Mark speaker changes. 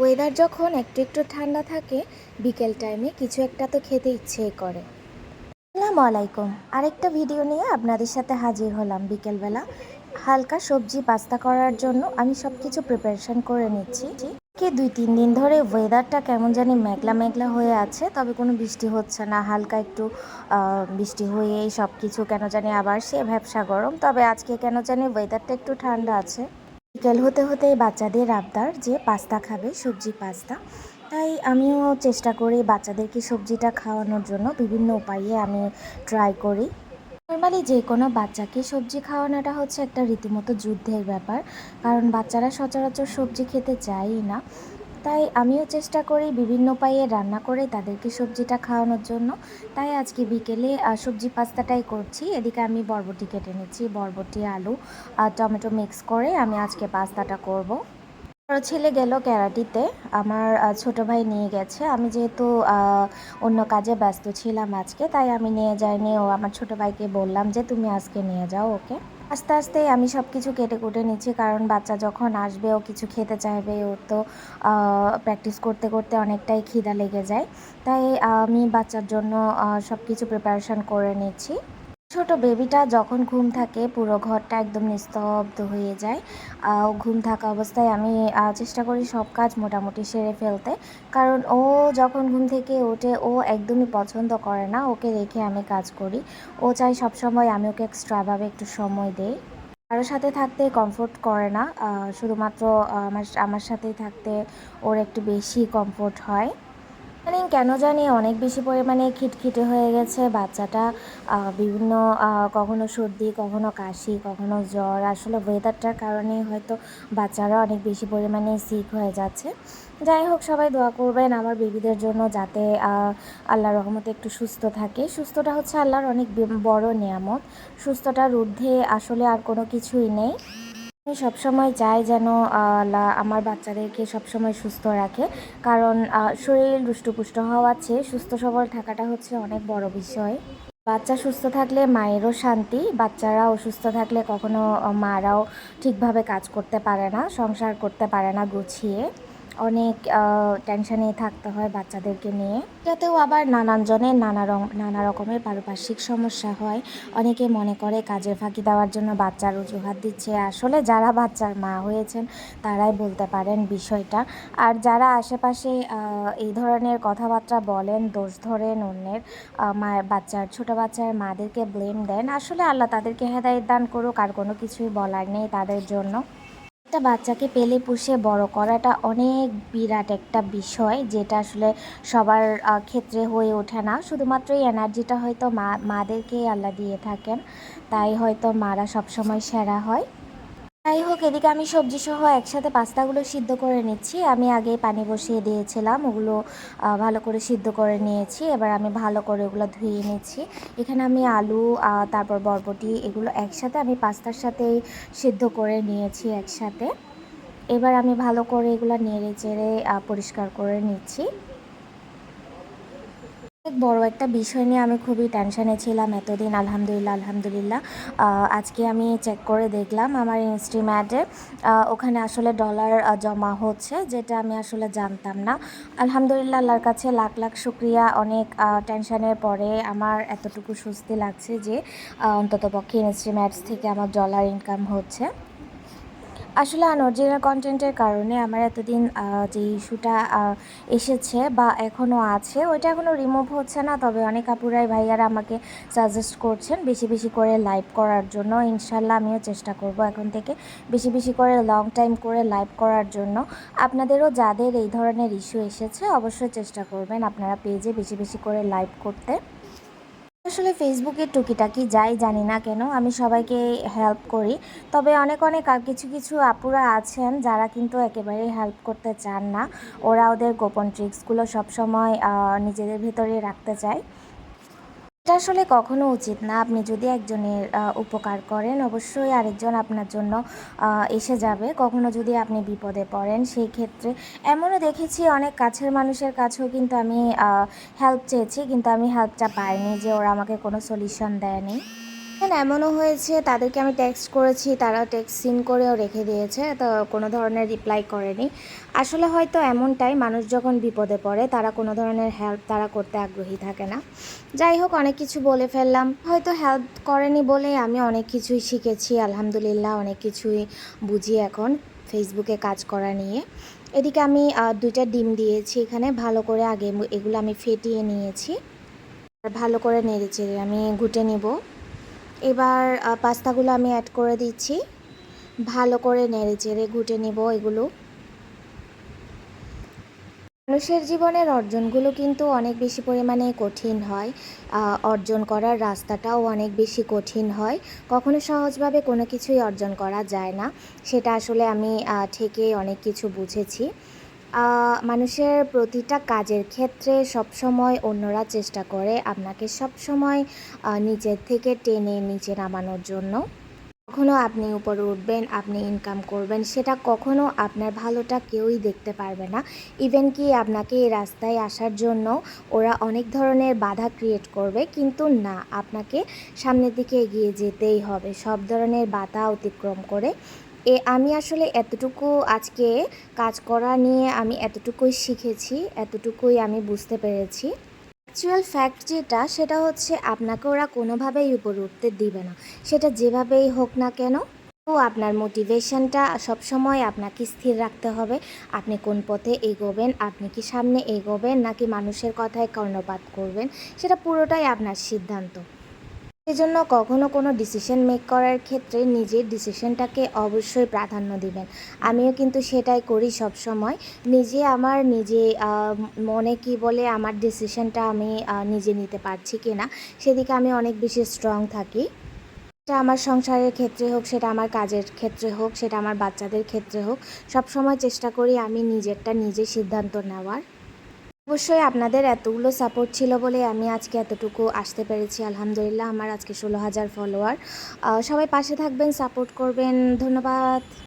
Speaker 1: Weather যখন একটু একটু ঠান্ডা থাকে, বিকেল টাইমে কিছু একটা তো খেতে ইচ্ছেই করে। আসসালামু আলাইকুম। আরেকটা ভিডিও নিয়ে আপনাদের সাথে হাজির হলাম বিকেলবেলা। হালকা সবজি পাস্তা করার জন্য আমি সব কিছু প্রিপারেশন করে নিচ্ছি। কি দুই তিন দিন ধরে ওয়েদারটা কেমন জানি মেঘলা মেঘলা হয়ে আছে, তবে কোনো বৃষ্টি হচ্ছে না। হালকা একটু বৃষ্টি হয়েই সব কিছু কেন জানি আবার সে ভ্যাবসা গরম। তবে আজকে কেন জানি ওয়েদারটা একটু ঠান্ডা আছে। বিকেল হতে হতে বাচ্চাদের আবদার যে পাস্তা খাবে, সবজি পাস্তা। তাই আমিও চেষ্টা করি বাচ্চাদেরকে সবজিটা খাওয়ানোর জন্য বিভিন্ন উপায়ে আমি ট্রাই করি। নর্মালি যে কোনো বাচ্চাকে সবজি খাওয়ানোটা হচ্ছে একটা রীতিমতো যুদ্ধের ব্যাপার, কারণ বাচ্চারা সচরাচর সবজি খেতে চায়ই না। তাই আমিও চেষ্টা করি বিভিন্ন উপায়ে রান্না করে তাদেরকে সবজিটা খাওয়ানোর জন্য। তাই আজকে বিকেলে সবজি পাস্তাটাই করছি। এদিকে আমি বরবটি কেটে নিচ্ছি। বরবটি, আলু আর টমেটো মিক্স করে আমি আজকে পাস্তাটা করব। ছেলে গেল ক্যারাটিতে। আমার ছোট ভাই নিয়ে গেছে। আমি যেহেতু অন্য কাজে ব্যস্ত ছিলাম আজকে, তাই আমি নিয়ে যাইনি। ও আমার ছোট ভাইকে বললাম যে, তুমি আজকে নিয়ে যাও ওকে। আস্তে আস্তে আমি সব কিছু কেটে কুটে নিচ্ছি, কারণ বাচ্চা যখন আসবে, ও কিছু খেতে চাইবে, ওর তো প্র্যাকটিস করতে করতে অনেকটাই খিদা লেগে যায়। তাই আমি বাচ্চার জন্য সব কিছু প্রিপারেশন করে নিচ্ছি। ছোট বেবিটা যখন ঘুম থাকে, পুরো ঘরটা একদম নিস্তব্ধ হয়ে যায়। ঘুম থাকা অবস্থায় আমি চেষ্টা করি সব কাজ মোটামুটি সেরে ফেলতে। কারণ ও যখন ঘুম থেকে ওঠে, ও একদমই পছন্দ করে না। ওকে রেখে আমি কাজ করি। ও চাই সবসময় আমি ওকে এক্সট্রাভাবে একটু সময় দেই। কারোর সাথে থাকতে কমফোর্ট করে না। শুধুমাত্র আমার আমার সাথেই থাকতে ওর একটু বেশি কমফোর্ট হয়। মানে কেন জানি অনেক বেশি পরিমাণে খিটখিটে হয়ে গেছে। বাচ্চাটা বিভিন্ন কখনো সর্দি কখনো কাশি কখনো জ্বর। আসলে ওয়েদারটার কারণেই হয়তো বাচ্চারা অনেক বেশি পরিমাণে সিক হয়ে যাচ্ছে। যাই হোক সবাই দোয়া করবেন আমার বেবিদের জন্য যাতে আহ, আল্লাহর রহমতে একটু সুস্থ থাকে। সুস্থটা হচ্ছে আল্লাহর অনেক বড় নিয়ামত। সুস্থটার ঊর্ধ্বে আসলে আর কোনো কিছুই নেই। আমি সবসময় চাই যেন আমার বাচ্চাদেরকে সবসময় সুস্থ রাখে। কারণ শরীর রুষ্টপুষ্ট হওয়া আছে সুস্থ সবল থাকাটা হচ্ছে অনেক বড় বিষয়। বাচ্চা সুস্থ থাকলে মায়েরও শান্তি, বাচ্চারা অসুস্থ থাকলে কখনো মারাও ঠিকভাবে কাজ করতে পারে না, সংসার করতে পারে না গুছিয়ে। অনেক টেনশনে থাকতে হয় বাচ্চাদেরকে নিয়ে। যাতেও আবার নানান জনের নানা রং, নানা রকমের পারিপার্শ্বিক সমস্যা হয়। অনেকে মনে করে কাজের ফাঁকি দেওয়ার জন্য বাচ্চার অজুহাত দিচ্ছে। আসলে যারা বাচ্চার মা হয়েছেন, তারাই বলতে পারেন বিষয়টা। আর যারা আশেপাশে এই ধরনের কথাবার্তা বলেন, দোষ ধরেন অন্যের মায়ের বাচ্চার, ছোট বাচ্চার মাদেরকে ব্লেম দেন, আসলে আল্লাহ তাদেরকে হেদায়ত দান করুক, আর কোনো কিছুই বলার নেই তাদের জন্য। একটা বাচ্চাকে পেলে পুষে বড় করাটা অনেক বিরাট একটা বিষয়, যেটা আসলে সবার ক্ষেত্রে হয়ে ওঠে না। শুধুমাত্র এই এনার্জিটা হয়তো মা, মাদেরকেই আল্লাহ দিয়ে থাকেন, তাই হয়তো মারা সবসময় সেরা হয়। যাই হোক, এদিকে আমি সবজি সহ একসাথে পাস্তাগুলো সিদ্ধ করে নিচ্ছি। আমি আগে পানি বসিয়ে দিয়েছিলাম, ওগুলো ভালো করে সিদ্ধ করে নিয়েছি। এবার আমি ভালো করে ওগুলো ধুয়ে নিচ্ছি। এখানে আমি আলু তারপর বরবটি, এগুলো একসাথে আমি পাস্তার সাথেই সিদ্ধ করে নিয়েছি একসাথে। এবার আমি ভালো করে এগুলো নেড়ে চেড়ে পরিষ্কার করে নিচ্ছি। বড় একটা বিষয় নিয়ে আমি খুবই টেনশনে ছিলাম এতদিন, আলহামদুলিল্লাহ আলহামদুলিল্লাহ। আজকে আমি চেক করে দেখলাম আমার ইনস্ট্রিম্যাটে ওখানে আসলে ডলার জমা হচ্ছে, যেটা আমি আসলে জানতাম না। আলহামদুলিল্লাহ, আল্লাহর কাছে লাখ লাখ শুক্রিয়া। অনেক টেনশনের পরে আমার এতটুকু স্বস্তি লাগছে যে অন্তত পক্ষে ইনস্ট্রিম্যাটস থেকে আমার ডলার ইনকাম হচ্ছে। আসলে আনঅরিজিনাল কন্টেন্টের কারণে আমার এতদিন যে ইস্যুটা এসেছে বা এখনও আছে, ওইটা এখনও রিমুভ হচ্ছে না। তবে অনেক আপুরাই ভাইয়ারা আমাকে সাজেস্ট করছেন বেশি বেশি করে লাইভ করার জন্য। ইনশাল্লাহ আমিও চেষ্টা করব এখন থেকে বেশি বেশি করে লং টাইম করে লাইভ করার জন্য। আপনাদেরও যাদের এই ধরনের ইস্যু এসেছে, অবশ্যই চেষ্টা করবেন আপনারা পেজে বেশি বেশি করে লাইভ করতে। আসলে ফেসবুকে টুকিটাকি যাই জানি না কেন, আমি সবাইকে হেল্প করি। তবে অনেক অনেক কিছু কিছু আপুরা আছেন যারা কিন্তু একেবারেই হেল্প করতে চান না। ওরা ওদের গোপন ট্রিক্সগুলো সবসময় নিজেদের ভেতরে রাখতে চায়। এটা আসলে কখনো উচিত না। আপনি যদি একজনের উপকার করেন, অবশ্যই আরেকজন আপনার জন্য এসে যাবে। কখনো যদি আপনি বিপদে পড়েন, সেই ক্ষেত্রে এমনও দেখেছি অনেক কাছের মানুষের কাছেও কিন্তু আমি হেল্প চেয়েছি, কিন্তু আমি হেল্পটা পাইনি যে ওরা আমাকে কোনো সলিউশন দেয়নি। এমনও হয়েছে, তাদেরকে আমি টেক্সট করেছি, তারা টেক্সট সিন করেও রেখে দিয়েছে, তো কোনো ধরনের রিপ্লাই করেনি। আসলে হয়তো এমনটাই, মানুষ যখন বিপদে পড়ে, তারা কোনো ধরনের হেল্প তারা করতে আগ্রহী থাকে না। যাই হোক, অনেক কিছু বলে ফেললাম। হয়তো হেল্প করেনি বলে আমি অনেক কিছুই শিখেছি, আলহামদুলিল্লাহ অনেক কিছুই বুঝি এখন ফেসবুকে কাজ করা নিয়ে। এদিকে আমি দুইটা ডিম দিয়েছি এখানে, ভালো করে আগে এগুলো আমি ফেটিয়ে নিয়েছি। আর ভালো করে নেড়ে চেড়ে আমি ঘুটে নেব। এবার পাস্তাগুলো আমি অ্যাড করে দিচ্ছি। ভালো করে নেড়ে চেড়ে ঘুটে নেব এগুলো। মানুষের জীবনের অর্জনগুলো কিন্তু অনেক বেশি পরিমাণে কঠিন হয়। অর্জন করার রাস্তাটাও অনেক বেশি কঠিন হয়। কখনো সহজভাবে কোনো কিছুই অর্জন করা যায় না। সেটা আসলে আমি থেকে অনেক কিছু বুঝেছি। মানুষের প্রতিটা কাজের ক্ষেত্রে সবসময় অন্যরা চেষ্টা করে আপনাকে সবসময় নিচের থেকে টেনে নিচে নামানোর জন্য। কখনো আপনি উপরে উঠবেন, আপনি ইনকাম করবেন, সেটা কখনো আপনার ভালোটা কেউই দেখতে পারবে না। ইভেন কি আপনাকে এই রাস্তায় আসার জন্য ওরা অনেক ধরনের বাধা ক্রিয়েট করবে, কিন্তু না, আপনাকে সামনের দিকে এগিয়ে যেতেই হবে। সব ধরনের বাধা অতিক্রম করে এ, আমি আসলে এতটুকু আজকে কাজ করা নিয়ে আমি এতটুকুই শিখেছি, এতটুকুই আমি বুঝতে পেরেছি। অ্যাকচুয়াল ফ্যাক্ট যেটা, সেটা হচ্ছে আপনাকে ওরা কোনোভাবেই উপরে উঠতে দিবে না। সেটা যেভাবেই হোক না কেন তো আপনার মোটিভেশনটা সবসময় আপনাকে স্থির রাখতে হবে। আপনি কোন পথে এগোবেন, আপনি কি সামনে এগোবেন, নাকি মানুষের কথায় কর্ণপাত করবেন, সেটা পুরোটাই আপনার সিদ্ধান্ত। এই জন্য কখনো কোনো ডিসিশন মেক করার ক্ষেত্রে নিজের ডিসিশনটাকে অবশ্যই প্রাধান্য দিবেন। আমিও কিন্তু সেটাই করি সব সময় নিজে আমার নিজে মনে কি বলে আমার ডিসিশনটা আমি নিজে নিতে পারছি কি না সেদিকে আমি অনেক বেশি স্ট্রং থাকি। সেটা আমার সংসারের ক্ষেত্রে হোক, সেটা আমার কাজের ক্ষেত্রে হোক, সেটা আমার বাচ্চাদের ক্ষেত্রে হোক সব সময় চেষ্টা করি আমি নিজেরটা নিজে সিদ্ধান্ত নেওয়ার। অবশ্যই আপনাদের এতগুলো সাপোর্ট ছিল বলে আমি আজকে এতটুকু আসতে পেরেছি, আলহামদুলিল্লাহ। আমার আজকে ষোলো হাজার ফলোয়ার সবাই পাশে থাকবেন সাপোর্ট করবেন। ধন্যবাদ।